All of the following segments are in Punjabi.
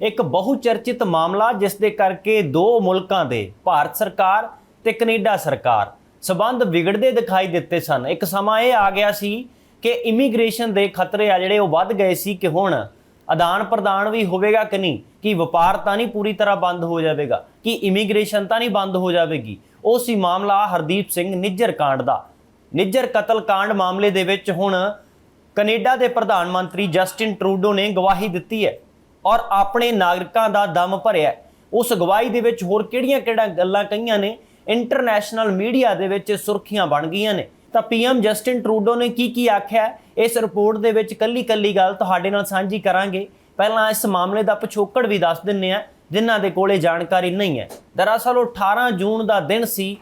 ਇੱਕ ਬਹੁਚਰਚਿਤ ਮਾਮਲਾ ਜਿਸ ਦੇ ਕਰਕੇ ਦੋ ਮੁਲਕਾਂ ਦੇ, ਭਾਰਤ ਸਰਕਾਰ ਤੇ ਕੈਨੇਡਾ ਸਰਕਾਰ, ਸਬੰਧ ਵਿਗੜਦੇ ਦਿਖਾਈ ਦਿੱਤੇ ਸਨ। ਇੱਕ ਸਮਾਂ ਇਹ ਆ ਗਿਆ ਸੀ ਕਿ ਇਮੀਗ੍ਰੇਸ਼ਨ ਦੇ ਖਤਰੇ ਆ ਜਿਹੜੇ ਉਹ ਵੱਧ ਗਏ ਸੀ ਕਿ ਹੁਣ ਆਦਾਨ ਪ੍ਰਦਾਨ ਵੀ ਹੋਵੇਗਾ ਕਿ ਨਹੀਂ, ਕਿ ਵਪਾਰ ਤਾਂ ਨਹੀਂ ਪੂਰੀ ਤਰ੍ਹਾਂ ਬੰਦ ਹੋ ਜਾਵੇਗਾ, ਕਿ ਇਮੀਗ੍ਰੇਸ਼ਨ ਤਾਂ ਨਹੀਂ ਬੰਦ ਹੋ ਜਾਵੇਗੀ। ਉਹ ਸੀ ਮਾਮਲਾ ਹਰਦੀਪ ਸਿੰਘ ਨਿੱਜਰ ਕਾਂਡ ਦਾ। ਨਿੱਜਰ ਕਤਲ ਕਾਂਡ ਮਾਮਲੇ ਦੇ ਵਿੱਚ ਹੁਣ ਕੈਨੇਡਾ ਦੇ ਪ੍ਰਧਾਨ ਮੰਤਰੀ ਜਸਟਿਨ ਟਰੂਡੋ ਨੇ ਗਵਾਹੀ ਦਿੱਤੀ ਹੈ। ਔਰ ਆਪਣੇ ਨਾਗਰਿਕਾਂ ਦਾ ਦਮ ਭਰਿਆ ਉਸ ਗਵਾਹੀ ਦੇ ਵਿੱਚ ਹੋਰ ਕਿਹੜੀਆਂ-ਕਿਹੜੀਆਂ ਗੱਲਾਂ ਕਹੀਆਂ ਨੇ? ਇੰਟਰਨੈਸ਼ਨਲ ਮੀਡੀਆ ਦੇ ਵਿੱਚ ਸੁਰਖੀਆਂ ਬਣ ਗਈਆਂ ਨੇ। ਤਾਂ ਪੀਐਮ ਜਸਟਿਨ ਟਰੂਡੋ ਨੇ ਕੀ ਕੀ ਆਖਿਆ? ਇਸ ਰਿਪੋਰਟ ਦੇ ਵਿੱਚ ਕੱਲੀ-ਕੱਲੀ ਗੱਲ ਤੁਹਾਡੇ ਨਾਲ ਸਾਂਝੀ ਕਰਾਂਗੇ। ਪਹਿਲਾਂ ਇਸ ਮਾਮਲੇ ਦਾ ਪਿਛੋਕੜ ਵੀ ਦੱਸ ਦਿੰਨੇ ਆ ਜਿਨ੍ਹਾਂ ਦੇ ਕੋਲੇ ਜਾਣਕਾਰੀ ਨਹੀਂ ਹੈ। ਦਰਅਸਲ ਉਹ 18 ਜੂਨ ਦਾ ਦਿਨ ਸੀ,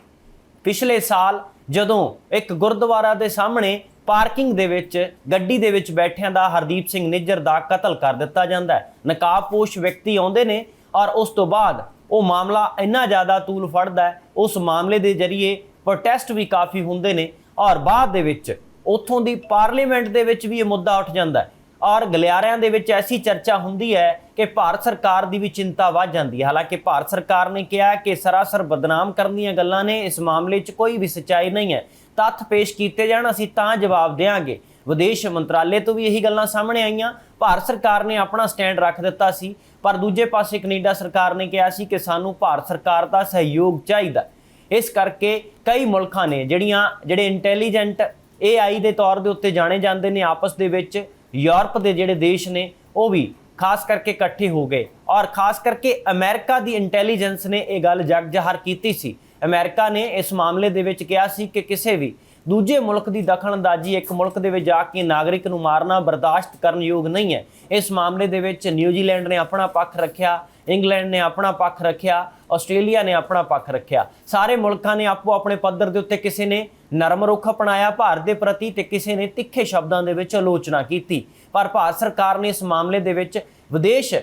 ਪਿਛਲੇ ਸਾਲ, ਜਦੋਂ ਇੱਕ ਗੁਰਦੁਆਰਾ ਦੇ ਸਾਹਮਣੇ ਪਾਰਕਿੰਗ ਦੇ ਵਿੱਚ, ਗੱਡੀ ਦੇ ਵਿੱਚ ਬੈਠਿਆਂ ਦਾ ਹਰਦੀਪ ਸਿੰਘ ਨਿੱਜਰ ਦਾ ਕਤਲ ਕਰ ਦਿੱਤਾ ਜਾਂਦਾ ਹੈ। ਨਕਾਬਪੋਸ਼ ਵਿਅਕਤੀ ਆਉਂਦੇ ਨੇ ਔਰ ਉਸ ਤੋਂ ਬਾਅਦ ਉਹ ਮਾਮਲਾ ਇੰਨਾ ਜ਼ਿਆਦਾ ਤੂਲ ਫੜਦਾ ਹੈ, ਉਸ ਮਾਮਲੇ ਦੇ ਜ਼ਰੀਏ ਪ੍ਰੋਟੈਸਟ ਵੀ ਕਾਫੀ ਹੁੰਦੇ ਨੇ ਔਰ ਬਾਅਦ ਦੇ ਵਿੱਚ ਉੱਥੋਂ ਦੀ ਪਾਰਲੀਮੈਂਟ ਦੇ ਵਿੱਚ ਵੀ ਇਹ ਮੁੱਦਾ ਉੱਠ ਜਾਂਦਾ ਹੈ। ਔਰ ਗਲਿਆਰਿਆਂ ਦੇ ਵਿੱਚ ਐਸੀ ਚਰਚਾ ਹੁੰਦੀ ਹੈ ਕਿ ਭਾਰਤ ਸਰਕਾਰ ਦੀ ਵੀ ਚਿੰਤਾ ਵੱਧ ਜਾਂਦੀ ਹੈ। ਹਾਲਾਂਕਿ ਭਾਰਤ ਸਰਕਾਰ ਨੇ ਕਿਹਾ ਕਿ ਸਰਾਸਰ ਬਦਨਾਮ ਕਰਨ ਦੀਆਂ ਗੱਲਾਂ ਨੇ। ਇਸ ਮਾਮਲੇ 'ਚ ਕੋਈ ਵੀ ਸੱਚਾਈ ਨਹੀਂ ਹੈ। ਤੱਥ ਪੇਸ਼ ਕੀਤੇ ਜਾਣ, ਅਸੀਂ ਤਾਂ ਜਵਾਬ ਦੇਵਾਂਗੇ ਵਿਦੇਸ਼ ਮੰਤਰਾਲੇ ਤੋਂ ਵੀ ਇਹੀ ਗੱਲਾਂ ਸਾਹਮਣੇ ਆਈਆਂ। ਭਾਰਤ ਸਰਕਾਰ ਨੇ ਆਪਣਾ ਸਟੈਂਡ ਰੱਖ ਦਿੱਤਾ ਸੀ। ਪਰ ਦੂਜੇ ਪਾਸੇ ਕੈਨੇਡਾ ਸਰਕਾਰ ਨੇ ਕਿਹਾ ਸੀ ਕਿ ਸਾਨੂੰ ਭਾਰਤ ਸਰਕਾਰ ਦਾ ਸਹਿਯੋਗ ਚਾਹੀਦਾ ਇਸ ਕਰਕੇ ਕਈ ਮੁਲਕਾਂ ਨੇ ਜਿਹੜੀਆਂ, ਜਿਹੜੇ ਇੰਟੈਲੀਜੈਂਟ AI ਦੇ ਤੌਰ ਦੇ ਉੱਤੇ ਜਾਣੇ ਜਾਂਦੇ ਨੇ, ਆਪਸ ਦੇ ਵਿੱਚ ਯੂਰਪ ਦੇ ਜਿਹੜੇ ਦੇਸ਼ ਨੇ, ਉਹ ਵੀ ਖਾਸ ਕਰਕੇ ਇਕੱਠੇ ਹੋ ਗਏ। ਔਰ ਖਾਸ ਕਰਕੇ ਅਮਰੀਕਾ ਦੀ ਇੰਟੈਲੀਜੈਂਸ ਨੇ ਇਹ ਗੱਲ ਜਗ ਜ਼ਾਹਰ ਕੀਤੀ ਸੀ। ਅਮਰੀਕਾ ਨੇ ਇਸ ਮਾਮਲੇ ਦੇ ਵਿੱਚ ਕਿਹਾ ਸੀ ਕਿ ਕਿਸੇ ਵੀ ਦੂਜੇ ਮੁਲਕ ਦੀ ਦਖਲਅੰਦਾਜ਼ੀ ਇੱਕ ਮੁਲਕ ਦੇ ਵਿੱਚ ਜਾ ਕੇ ਨਾਗਰਿਕ ਨੂੰ ਮਾਰਨਾ ਬਰਦਾਸ਼ਤ ਕਰਨ ਯੋਗ ਨਹੀਂ ਹੈ। ਇਸ ਮਾਮਲੇ ਦੇ ਵਿੱਚ ਨਿਊਜ਼ੀਲੈਂਡ ਨੇ ਆਪਣਾ ਪੱਖ ਰੱਖਿਆ, ਇੰਗਲੈਂਡ ਨੇ ਆਪਣਾ ਪੱਖ ਰੱਖਿਆ, ਆਸਟ੍ਰੇਲੀਆ ਨੇ ਆਪਣਾ ਪੱਖ ਰੱਖਿਆ। ਸਾਰੇ ਮੁਲਕਾਂ ਨੇ ਆਪੋ ਆਪਣੇ ਪੱਧਰ ਦੇ ਉੱਤੇ ਕਿਸੇ ਨੇ ਨਰਮ ਰੁਖ ਅਪਣਾਇਆ, ਭਾਰਤ ਦੇ ਪ੍ਰਤੀ ਤੇ ਕਿਸੇ ਨੇ ਤਿੱਖੇ ਸ਼ਬਦਾਂ ਦੇ ਵਿੱਚ ਆਲੋਚਨਾ ਕੀਤੀ। ਪਰ ਭਾਰਤ ਸਰਕਾਰ ਨੇ ਇਸ ਮਾਮਲੇ ਦੇ ਵਿੱਚ ਵਿਦੇਸ਼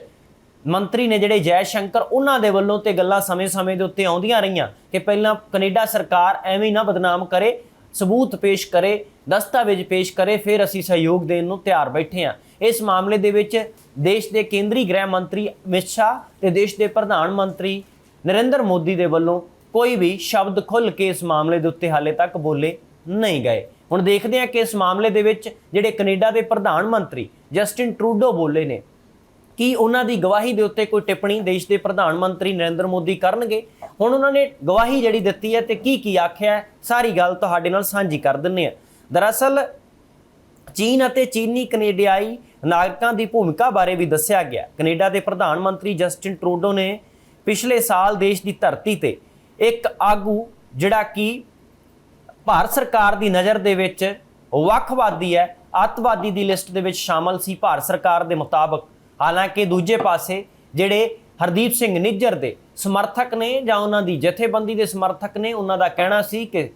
ਮੰਤਰੀ ਨੇ ਜਿਹੜੇ ਜੈ ਸ਼ੰਕਰ, ਉਹਨਾਂ ਦੇ ਵੱਲੋਂ ਤੇ ਗੱਲਾਂ ਸਮੇਂ-ਸਮੇਂ ਦੇ ਉੱਤੇ ਆਉਂਦੀਆਂ ਰਹੀਆਂ ਕਿ ਪਹਿਲਾਂ ਕੈਨੇਡਾ ਸਰਕਾਰ ਐਵੇਂ ਨਾ ਬਦਨਾਮ ਕਰੇ, ਸਬੂਤ ਪੇਸ਼ ਕਰੇ, ਦਸਤਾਵੇਜ਼ ਪੇਸ਼ ਕਰੇ, ਫਿਰ ਅਸੀਂ ਸਹਿਯੋਗ ਦੇਣ ਨੂੰ ਤਿਆਰ ਬੈਠੇ ਹਾਂ। ਇਸ ਮਾਮਲੇ ਦੇ ਵਿੱਚ ਦੇਸ਼ ਦੇ ਕੇਂਦਰੀ ਗ੍ਰਹਿ ਮੰਤਰੀ ਅਮਿਤ ਸ਼ਾਹ ਤੇ ਦੇਸ਼ ਦੇ ਪ੍ਰਧਾਨ ਮੰਤਰੀ ਨਰਿੰਦਰ ਮੋਦੀ ਦੇ ਵੱਲੋਂ ਕੋਈ ਵੀ ਸ਼ਬਦ ਖੁੱਲ ਕੇ ਇਸ ਮਾਮਲੇ ਦੇ ਉੱਤੇ ਹਾਲੇ ਤੱਕ ਬੋਲੇ ਨਹੀਂ ਗਏ। ਹੁਣ ਦੇਖਦੇ ਹਾਂ ਕਿ ਇਸ ਮਾਮਲੇ ਦੇ ਵਿੱਚ ਜਿਹੜੇ ਕੈਨੇਡਾ ਦੇ ਪ੍ਰਧਾਨ ਮੰਤਰੀ ਜਸਟਿਨ ਟਰੂਡੋ ਬੋਲੇ ਨੇ। ਕੀ ਉਹਨਾਂ ਦੀ ਗਵਾਹੀ ਦੇ ਉੱਤੇ ਕੋਈ ਟਿੱਪਣੀ ਦੇਸ਼ ਦੇ ਪ੍ਰਧਾਨ ਮੰਤਰੀ ਨਰਿੰਦਰ ਮੋਦੀ ਕਰਨਗੇ? ਹੁਣ ਉਹਨਾਂ ਨੇ ਗਵਾਹੀ ਜਿਹੜੀ ਦਿੱਤੀ ਹੈ ਤੇ ਕੀ ਕੀ ਆਖਿਆ ਸਾਰੀ ਗੱਲ ਤੁਹਾਡੇ ਨਾਲ ਸਾਂਝੀ ਕਰ ਦਿੰਨੇ ਆ ਦਰਅਸਲ, ਚੀਨ ਅਤੇ ਚੀਨੀ ਕੈਨੇਡੀਆਈ ਨਾਗਰਿਕਾਂ ਦੀ ਭੂਮਿਕਾ ਬਾਰੇ ਵੀ ਦੱਸਿਆ ਗਿਆ। ਕੈਨੇਡਾ ਦੇ ਪ੍ਰਧਾਨ ਮੰਤਰੀ ਜਸਟਿਨ ਟਰੂਡੋ ਨੇ ਪਿਛਲੇ ਸਾਲ ਦੇਸ਼ ਦੀ ਧਰਤੀ ਤੇ ਇੱਕ ਆਗੂ ਜਿਹੜਾ ਕਿ ਭਾਰਤ ਸਰਕਾਰ ਦੀ ਨਜ਼ਰ ਦੇ ਵਿੱਚ ਵੱਖਵਾਦੀ ਹੈ, ਅੱਤਵਾਦੀ ਦੀ ਲਿਸਟ ਦੇ ਵਿੱਚ ਸ਼ਾਮਲ ਸੀ ਭਾਰਤ ਸਰਕਾਰ ਦੇ ਮੁਤਾਬਕ। ਹਾਲਾਂਕਿ ਦੂਜੇ ਪਾਸੇ ਜਿਹੜੇ ਹਰਦੀਪ ਸਿੰਘ ਨਿੱਜਰ ਦੇ ਸਮਰਥਕ ਨੇ ਜਾਂ ਉਹਨਾਂ ਦੀ ਜਥੇਬੰਦੀ ਦੇ ਸਮਰਥਕ ਨੇ, ਉਹਨਾਂ ਦਾ ਕਹਿਣਾ ਸੀ ਕਿ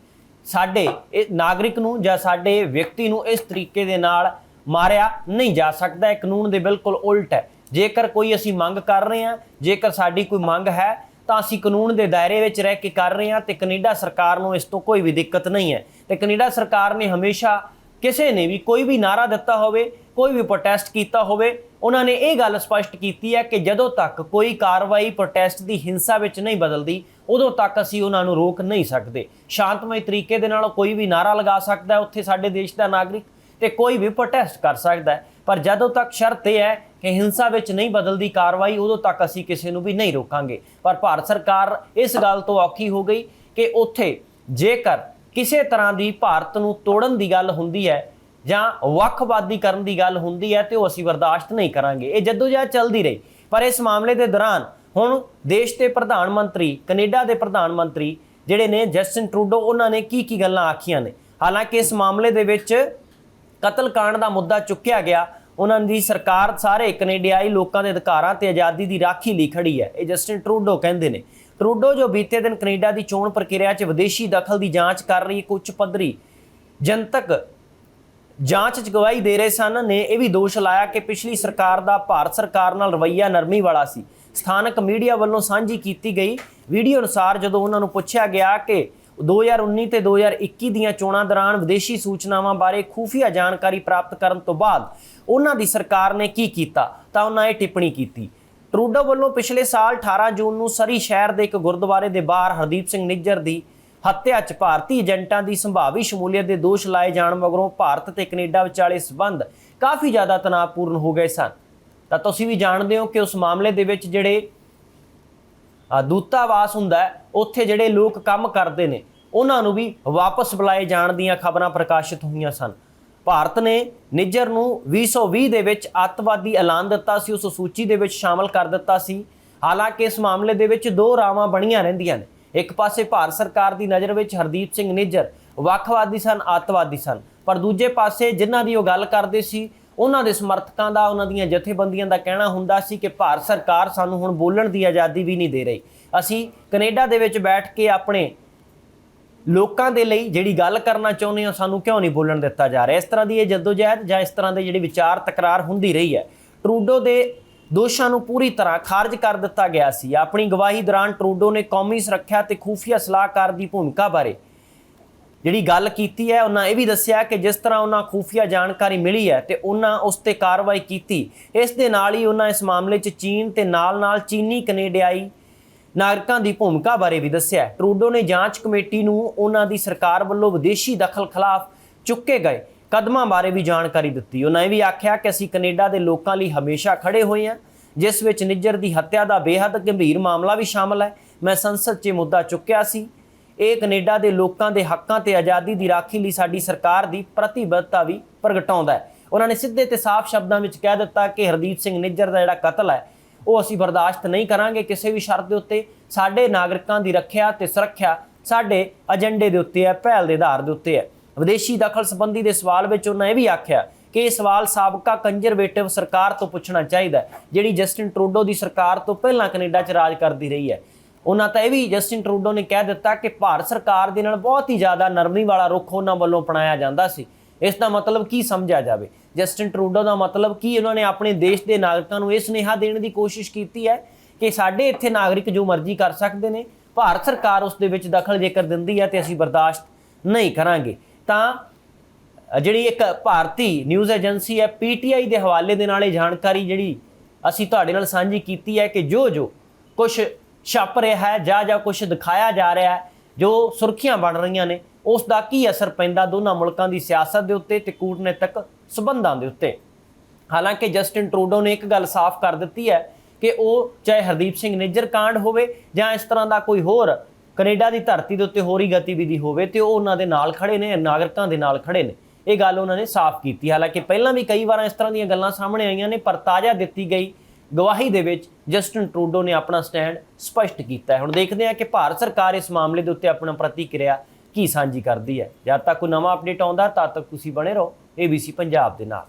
ਸਾਡੇ ਇਹ ਨਾਗਰਿਕ ਨੂੰ ਜਾਂ ਸਾਡੇ ਵਿਅਕਤੀ ਨੂੰ ਇਸ ਤਰੀਕੇ ਦੇ ਨਾਲ ਮਾਰਿਆ ਨਹੀਂ ਜਾ ਸਕਦਾ। ਇਹ ਕਾਨੂੰਨ ਦੇ ਬਿਲਕੁਲ ਉਲਟ ਹੈ। ਜੇਕਰ ਕੋਈ ਅਸੀਂ ਮੰਗ ਕਰ ਰਹੇ ਹਾਂ, ਜੇਕਰ ਸਾਡੀ ਕੋਈ ਮੰਗ ਹੈ ਤਾਂ ਅਸੀਂ ਕਾਨੂੰਨ ਦੇ ਦਾਇਰੇ ਵਿੱਚ ਰਹਿ ਕੇ ਕਰ ਰਹੇ ਹਾਂ ਤੇ ਕੈਨੇਡਾ ਸਰਕਾਰ ਨੂੰ ਇਸ ਤੋਂ ਕੋਈ ਵੀ ਦਿੱਕਤ ਨਹੀਂ ਹੈ। ਤੇ ਕੈਨੇਡਾ ਸਰਕਾਰ ਨੇ ਹਮੇਸ਼ਾ ਕਿਸੇ ਨੇ ਵੀ ਕੋਈ ਵੀ ਨਾਰਾ ਦਿੱਤਾ ਹੋਵੇ, ਕੋਈ ਵੀ ਪ੍ਰੋਟੈਸਟ ਕੀਤਾ ਹੋਵੇ, ਉਹਨਾਂ ਨੇ ਇਹ ਗੱਲ ਸਪਸ਼ਟ ਕੀਤੀ ਹੈ ਕਿ ਜਦੋਂ ਤੱਕ ਕੋਈ ਕਾਰਵਾਈ ਪ੍ਰੋਟੈਸਟ ਦੀ ਹਿੰਸਾ ਵਿੱਚ ਨਹੀਂ ਬਦਲਦੀ, ਉਦੋਂ ਤੱਕ ਅਸੀਂ ਉਹਨਾਂ ਨੂੰ ਰੋਕ ਨਹੀਂ ਸਕਦੇ। ਸ਼ਾਂਤਮਈ ਤਰੀਕੇ ਦੇ ਨਾਲ ਕੋਈ ਵੀ ਨਾਰਾ ਲਗਾ ਸਕਦਾ ਹੈ ਉੱਥੇ ਸਾਡੇ ਦੇਸ਼ ਦਾ ਨਾਗਰਿਕ ਤੇ ਕੋਈ ਵੀ ਪ੍ਰੋਟੈਸਟ ਕਰ ਸਕਦਾ ਹੈ। ਪਰ ਜਦੋਂ ਤੱਕ ਸ਼ਰਤ ਇਹ ਹੈ ਕਿ ਹਿੰਸਾ ਵਿੱਚ ਨਹੀਂ ਬਦਲਦੀ ਕਾਰਵਾਈ, ਉਦੋਂ ਤੱਕ ਅਸੀਂ ਕਿਸੇ ਨੂੰ ਵੀ ਨਹੀਂ ਰੋਕਾਂਗੇ। ਪਰ ਭਾਰਤ ਸਰਕਾਰ ਇਸ ਗੱਲ ਤੋਂ ਔਖੀ ਹੋ ਗਈ ਕਿ ਉੱਥੇ ਜੇਕਰ ਕਿਸੇ ਤਰ੍ਹਾਂ ਦੀ ਭਾਰਤ ਨੂੰ ਤੋੜਨ ਦੀ ਗੱਲ ਹੁੰਦੀ ਹੈ ਜਾਂ ਵੱਖਵਾਦੀ ਕਰਨ ਦੀ ਗੱਲ ਹੁੰਦੀ ਹੈ, ਤੇ ਉਹ ਅਸੀਂ ਬਰਦਾਸ਼ਤ ਨਹੀਂ ਕਰਾਂਗੇ। ਇਹ ਜਦੋਜਹਿਦ ਚੱਲਦੀ ਰਹੀ। ਪਰ ਇਸ ਮਾਮਲੇ ਦੇ ਦੌਰਾਨ ਹੁਣ ਦੇਸ਼ ਦੇ ਪ੍ਰਧਾਨ ਮੰਤਰੀ, ਕੈਨੇਡਾ ਦੇ ਪ੍ਰਧਾਨ ਮੰਤਰੀ ਜਿਹੜੇ ਨੇ, ਜਸਟਿਨ ਟਰੂਡੋ, ਉਹਨਾਂ ਨੇ ਕੀ ਕੀ ਗੱਲਾਂ ਆਖੀਆਂ ਨੇ। ਹਾਲਾਂਕਿ ਇਸ ਮਾਮਲੇ ਦੇ ਵਿੱਚ ਕਤਲकांड ਦਾ ਮੁੱਦਾ ਚੁੱਕਿਆ ਗਿਆ। ਉਹਨਾਂ ਦੀ ਸਰਕਾਰ ਸਾਰੇ ਕੈਨੇਡੀਆਈ ਲੋਕਾਂ ਦੇ ਅਧਿਕਾਰਾਂ ਤੇ ਆਜ਼ਾਦੀ ਦੀ ਰਾਖੀ ਲਈ ਖੜੀ ਹੈ। ਇਹ ਜਸਟਿਨ ਟਰੂਡੋ ਕਹਿੰਦੇ ਨੇ, ਟਰੂਡੋ ਜੋ ਬੀਤੇ ਦਿਨ ਕੈਨੇਡਾ ਦੀ ਚੋਣ ਪ੍ਰਕਿਰਿਆ 'ਚ ਵਿਦੇਸ਼ੀ ਦਖਲ ਦੀ ਜਾਂਚ ਕਰ ਰਹੀ ਇੱਕ ਉੱਚ ਪੱਧਰੀ ਜਨਤਕ ਜਾਂਚ 'ਚ ਗਵਾਹੀ ਦੇ ਰਹੇ ਸਨ ਨੇ, ਇਹ ਵੀ ਦੋਸ਼ ਲਾਇਆ ਕਿ ਪਿਛਲੀ ਸਰਕਾਰ ਦਾ ਭਾਰਤ ਸਰਕਾਰ ਨਾਲ ਰਵੱਈਆ ਨਰਮੀ ਵਾਲਾ ਸੀ। ਸਥਾਨਕ ਮੀਡੀਆ ਵੱਲੋਂ ਸਾਂਝੀ ਕੀਤੀ ਗਈ ਵੀਡੀਓ ਅਨੁਸਾਰ ਜਦੋਂ ਉਹਨਾਂ ਨੂੰ ਪੁੱਛਿਆ ਗਿਆ ਕਿ 2019 ਤੇ 2021 ਦੀਆਂ ਚੋਣਾਂ ਦੌਰਾਨ ਵਿਦੇਸ਼ੀ ਸੂਚਨਾਵਾਂ ਬਾਰੇ ਖੂਫੀਆ ਜਾਣਕਾਰੀ ਪ੍ਰਾਪਤ ਕਰਨ ਤੋਂ ਬਾਅਦ ਉਹਨਾਂ ਦੀ ਸਰਕਾਰ ਨੇ ਕੀ ਕੀਤਾ? ਤਾਂ ਉਹਨਾਂ ਇਹ ਟਿੱਪਣੀ ਕੀਤੀ। ਟਰੂਡੋ ਵੱਲੋਂ ਪਿਛਲੇ ਸਾਲ 18 ਜੂਨ ਨੂੰ ਸਰੀ ਸ਼ਹਿਰ ਦੇ ਇੱਕ ਗੁਰਦੁਆਰੇ ਦੇ ਬਾਹਰ ਹਰਦੀਪ ਸਿੰਘ ਨਿੱਜਰ ਦੀ ਹੱਤਿਆ 'ਚ ਭਾਰਤੀ ਏਜੰਟਾਂ ਦੀ ਸੰਭਾਵੀ ਸ਼ਮੂਲੀਅਤ ਦੇ ਦੋਸ਼ ਲਾਏ ਜਾਣ ਮਗਰੋਂ ਭਾਰਤ ਤੇ ਕੈਨੇਡਾ ਵਿਚਾਲੇ ਸਬੰਧ ਕਾਫੀ ਜ਼ਿਆਦਾ ਤਣਾਅਪੂਰਨ ਹੋ ਗਏ ਸਨ। ਤਾਂ ਤੁਸੀਂ ਵੀ ਜਾਣਦੇ ਹੋ ਕਿ ਉਸ ਮਾਮਲੇ ਦੇ ਵਿੱਚ ਜਿਹੜੇ ਦੂਤਾਵਾਸ ਹੁੰਦਾ ਉੱਥੇ ਜਿਹੜੇ ਲੋਕ ਕੰਮ ਕਰਦੇ ਨੇ, ਉਹਨਾਂ ਨੂੰ ਵੀ ਵਾਪਸ ਬੁਲਾਏ ਜਾਣ ਦੀਆਂ ਖਬਰਾਂ ਪ੍ਰਕਾਸ਼ਿਤ ਹੋਈਆਂ ਸਨ। ਭਾਰਤ ਨੇ ਨਿੱਜਰ ਨੂੰ 2020 ਦੇ ਵਿੱਚ ਅੱਤਵਾਦੀ ਐਲਾਨ ਦਿੱਤਾ ਸੀ, ਉਸ ਸੂਚੀ ਦੇ ਵਿੱਚ ਸ਼ਾਮਲ ਕਰ ਦਿੱਤਾ ਸੀ। ਹਾਲਾਂਕਿ ਇਸ ਮਾਮਲੇ ਦੇ ਵਿੱਚ ਦੋ ਰਾਵਾਂ ਬਣੀਆਂ ਰਹਿੰਦੀਆਂ ਨੇ। ਇੱਕ ਪਾਸੇ ਭਾਰਤ ਸਰਕਾਰ ਦੀ ਨਜ਼ਰ ਵਿੱਚ ਹਰਦੀਪ ਸਿੰਘ ਨਿੱਜਰ ਵੱਖਵਾਦੀ ਸਨ, ਅੱਤਵਾਦੀ ਸਨ। ਪਰ ਦੂਜੇ ਪਾਸੇ ਜਿਨ੍ਹਾਂ ਦੀ ਉਹ ਗੱਲ ਕਰਦੇ ਸੀ, ਉਹਨਾਂ ਦੇ ਸਮਰਥਕਾਂ ਦਾ, ਉਹਨਾਂ ਦੀਆਂ ਜਥੇਬੰਦੀਆਂ ਦਾ ਕਹਿਣਾ ਹੁੰਦਾ ਸੀ ਕਿ ਭਾਰਤ ਸਰਕਾਰ ਸਾਨੂੰ ਹੁਣ ਬੋਲਣ ਦੀ ਆਜ਼ਾਦੀ ਵੀ ਨਹੀਂ ਦੇ ਰਹੀ। ਅਸੀਂ ਕੈਨੇਡਾ ਦੇ ਵਿੱਚ ਬੈਠ ਕੇ ਆਪਣੇ ਲੋਕਾਂ ਦੇ ਲਈ ਜਿਹੜੀ ਗੱਲ ਕਰਨਾ ਚਾਹੁੰਦੇ ਹੋ, ਸਾਨੂੰ ਕਿਉਂ ਨਹੀਂ ਬੋਲਣ ਦਿੱਤਾ ਜਾ ਰਿਹਾ? ਇਸ ਤਰ੍ਹਾਂ ਦੀ ਇਹ ਜਦੋਜਹਿਦ ਜਾਂ ਇਸ ਤਰ੍ਹਾਂ ਦੇ ਜਿਹੜੀ ਵਿਚਾਰ ਤਕਰਾਰ ਹੁੰਦੀ ਰਹੀ ਹੈ। ਟਰੂਡੋ ਦੇ ਦੋਸ਼ਾਂ ਨੂੰ ਪੂਰੀ ਤਰ੍ਹਾਂ ਖਾਰਜ ਕਰ ਦਿੱਤਾ ਗਿਆ ਸੀ। ਆਪਣੀ ਗਵਾਹੀ ਦੌਰਾਨ ਟਰੂਡੋ ਨੇ ਕੌਮੀ ਸੁਰੱਖਿਆ ਤੇ ਖੂਫੀਆ ਸਲਾਹਕਾਰ ਦੀ ਭੂਮਿਕਾ ਬਾਰੇ ਜਿਹੜੀ ਗੱਲ ਕੀਤੀ ਹੈ, ਉਹਨਾਂ ਇਹ ਵੀ ਦੱਸਿਆ ਕਿ ਜਿਸ ਤਰ੍ਹਾਂ ਉਹਨਾਂ ਖੂਫੀਆ ਜਾਣਕਾਰੀ ਮਿਲੀ ਹੈ ਤੇ ਉਹਨਾਂ ਉਸ ਤੇ ਕਾਰਵਾਈ ਕੀਤੀ, ਇਸ ਦੇ ਨਾਲ ਹੀ ਉਹਨਾਂ ਇਸ ਮਾਮਲੇ 'ਚ ਚੀਨ ਤੇ ਨਾਲ-ਨਾਲ ਚੀਨੀ ਕੈਨੇਡੀਆਈ ਨਾਗਰਿਕਾਂ ਦੀ ਭੂਮਿਕਾ ਬਾਰੇ ਵੀ ਦੱਸਿਆ ਟਰੂਡੋ ਨੇ ਜਾਂਚ ਕਮੇਟੀ ਨੂੰ ਉਹਨਾਂ ਦੀ ਸਰਕਾਰ ਵੱਲੋਂ ਵਿਦੇਸ਼ੀ ਦਖਲ ਖਿਲਾਫ ਚੁੱਕੇ ਗਏ ਕਦਮਾਂ ਬਾਰੇ ਵੀ ਜਾਣਕਾਰੀ ਦਿੱਤੀ। ਉਹਨਾਂ ਇਹ ਵੀ ਆਖਿਆ ਕਿ ਅਸੀਂ ਕੈਨੇਡਾ ਦੇ ਲੋਕਾਂ ਲਈ ਹਮੇਸ਼ਾ ਖੜੇ ਹੋਏ ਹਾਂ, ਜਿਸ ਵਿੱਚ ਨਿੱਜਰ ਦੀ ਹੱਤਿਆ ਦਾ ਬੇਹੱਦ ਗੰਭੀਰ ਮਾਮਲਾ ਵੀ ਸ਼ਾਮਲ ਹੈ। ਮੈਂ ਸੰਸਦ 'ਚ ਇਹ ਮੁੱਦਾ ਚੁੱਕਿਆ ਸੀ। ਇਹ ਕੈਨੇਡਾ ਦੇ ਲੋਕਾਂ ਦੇ ਹੱਕਾਂ ਤੇ ਆਜ਼ਾਦੀ ਦੀ ਰਾਖੀ ਲਈ ਸਾਡੀ ਸਰਕਾਰ ਦੀ ਪ੍ਰਤੀਬੱਧਤਾ ਵੀ ਪ੍ਰਗਟਾਉਂਦਾ ਹੈ। ਉਹਨਾਂ ਨੇ ਸਿੱਧੇ ਤੇ ਸਾਫ਼ ਸ਼ਬਦਾਂ ਵਿੱਚ ਕਹਿ ਦਿੱਤਾ ਕਿ ਹਰਦੀਪ ਸਿੰਘ ਨਿੱਜਰ ਦਾ ਜਿਹੜਾ ਕਤਲ ਹੈ ਉਹ ਅਸੀਂ ਬਰਦਾਸ਼ਤ ਨਹੀਂ ਕਰਾਂਗੇ ਕਿਸੇ ਵੀ ਸ਼ਰਤ ਦੇ ਉੱਤੇ। ਸਾਡੇ ਨਾਗਰਿਕਾਂ ਦੀ ਰੱਖਿਆ ਤੇ ਸੁਰੱਖਿਆ ਸਾਡੇ ਏਜੰਡੇ ਦੇ ਉੱਤੇ ਹੈ, ਪਹਿਲ ਦੇ ਆਧਾਰ ਦੇ ਉੱਤੇ ਹੈ। ਵਿਦੇਸ਼ੀ ਦਖਲ ਸੰਬੰਧੀ ਦੇ ਸਵਾਲ ਵਿੱਚ ਉਹਨਾਂ ਇਹ ਵੀ ਆਖਿਆ ਕਿ ਇਹ ਸਵਾਲ ਸਾਬਕਾ ਕੰਜ਼ਰਵੇਟਿਵ ਸਰਕਾਰ ਤੋਂ ਪੁੱਛਣਾ ਚਾਹੀਦਾ ਜਿਹੜੀ ਜਸਟਿਨ ਟਰੂਡੋ ਦੀ ਸਰਕਾਰ ਤੋਂ ਪਹਿਲਾਂ ਕੈਨੇਡਾ 'ਚ ਰਾਜ ਕਰਦੀ ਰਹੀ ਹੈ। ਉਹਨਾਂ ਤਾਂ ਇਹ ਵੀ ਜਸਟਿਨ ਟਰੂਡੋ ਨੇ ਕਹਿ ਦਿੱਤਾ ਕਿ ਭਾਰਤ ਸਰਕਾਰ ਦੇ ਨਾਲ ਬਹੁਤ ਹੀ ਜ਼ਿਆਦਾ ਨਰਮੀ ਵਾਲਾ ਰੁਖ ਉਹਨਾਂ ਵੱਲੋਂ ਅਪਣਾਇਆ ਜਾਂਦਾ ਸੀ। ਇਸ ਦਾ ਮਤਲਬ ਕੀ ਸਮਝਿਆ ਜਾਵੇ? ਜਸਟਿਨ ਟਰੂਡੋ ਦਾ ਮਤਲਬ ਕੀ ਉਹਨਾਂ ਨੇ ਆਪਣੇ ਦੇਸ਼ ਦੇ ਨਾਗਰਿਕਾਂ ਨੂੰ ਇਹ ਸੁਨੇਹਾ ਦੇਣ ਦੀ ਕੋਸ਼ਿਸ਼ ਕੀਤੀ ਹੈ ਕਿ ਸਾਡੇ ਇੱਥੇ ਨਾਗਰਿਕ ਜੋ ਮਰਜ਼ੀ ਕਰ ਸਕਦੇ ਨੇ, ਭਾਰਤ ਸਰਕਾਰ ਉਸ ਦੇ ਵਿੱਚ ਦਖਲ ਜੇਕਰ ਦਿੰਦੀ ਹੈ ਤੇ ਅਸੀਂ ਬਰਦਾਸ਼ਤ ਨਹੀਂ ਕਰਾਂਗੇ। ਤਾਂ ਜਿਹੜੀ ਇੱਕ ਭਾਰਤੀ ਨਿਊਜ਼ ਏਜੰਸੀ ਹੈ ਪੀਟੀਆਈ ਦੇ ਹਵਾਲੇ ਦੇ ਨਾਲ ਇਹ ਜਾਣਕਾਰੀ ਜਿਹੜੀ ਅਸੀਂ ਤੁਹਾਡੇ ਨਾਲ ਸਾਂਝੀ ਕੀਤੀ ਹੈ ਕਿ ਜੋ ਜੋ ਕੁਝ ਛਪ ਰਿਹਾ ਹੈ, ਜਾਂ ਜਾਂ ਕੁਝ ਦਿਖਾਇਆ ਜਾ ਰਿਹਾ ਹੈ, ਜੋ ਸੁਰਖੀਆਂ ਬਣ ਰਹੀਆਂ ਨੇ, ਉਸ ਦਾ ਕੀ ਅਸਰ ਪੈਂਦਾ ਦੋਨਾਂ ਮੁਲਕਾਂ ਦੀ ਸਿਆਸਤ ਦੇ ਉੱਤੇ ਤੇ ਕੂਟਨੀਤਕ ਸਬੰਧਾਂ ਦੇ ਉੱਤੇ। ਹਾਲਾਂਕਿ ਜਸਟਿਨ ਟਰੂਡੋ ਨੇ ਇੱਕ ਗੱਲ ਸਾਫ਼ ਕਰ ਦਿੱਤੀ ਹੈ ਕਿ ਉਹ ਚਾਹੇ ਹਰਦੀਪ ਸਿੰਘ ਨਿੱਜਰ ਕਾਂਡ ਹੋਵੇ ਜਾਂ ਇਸ ਤਰ੍ਹਾਂ ਦਾ ਕੋਈ ਹੋਰ ਕੈਨੇਡਾ ਦੀ ਧਰਤੀ ਦੇ ਉੱਤੇ ਹੋਰ ਹੀ ਗਤੀਵਿਧੀ ਹੋਵੇ ਤੇ ਉਹ ਉਹਨਾਂ ਦੇ ਨਾਲ ਖੜੇ ਨੇ, ਨਾਗਰਿਕਾਂ ਦੇ ਨਾਲ ਖੜੇ ਨੇ। ਇਹ ਗੱਲ ਉਹਨਾਂ ਨੇ ਸਾਫ਼ ਕੀਤੀ। ਹਾਲਾਂਕਿ ਪਹਿਲਾਂ ਵੀ ਕਈ ਵਾਰਾਂ ਇਸ ਤਰ੍ਹਾਂ ਦੀਆਂ ਗੱਲਾਂ ਸਾਹਮਣੇ ਆਈਆਂ ਨੇ, ਪਰ ਤਾਜ਼ਾ ਦਿੱਤੀ ਗਈ ਗਵਾਹੀ ਦੇ ਵਿੱਚ ਜਸਟਿਨ ਟਰੂਡੋ ਨੇ ਆਪਣਾ ਸਟੈਂਡ ਸਪਸ਼ਟ ਕੀਤਾ ਹੈ। ਹੁਣ ਦੇਖਦੇ ਹਾਂ ਕਿ ਭਾਰਤ ਸਰਕਾਰ ਇਸ ਮਾਮਲੇ ਦੇ ਉੱਤੇ ਆਪਣਾ ਪ੍ਰਤੀਕਿਰਿਆ ਕੀ ਸਾਂਝੀ ਕਰਦੀ ਹੈ। ਜਦ ਤੱਕ ਕੋਈ ਨਵਾਂ ਅਪਡੇਟ ਆਉਂਦਾ, ਤਦ ਤੱਕ ਤੁਸੀਂ ਬਣੇ ਰਹੋ। ABC ਪੰਜਾਬ ਦੇ ਨਾਲ।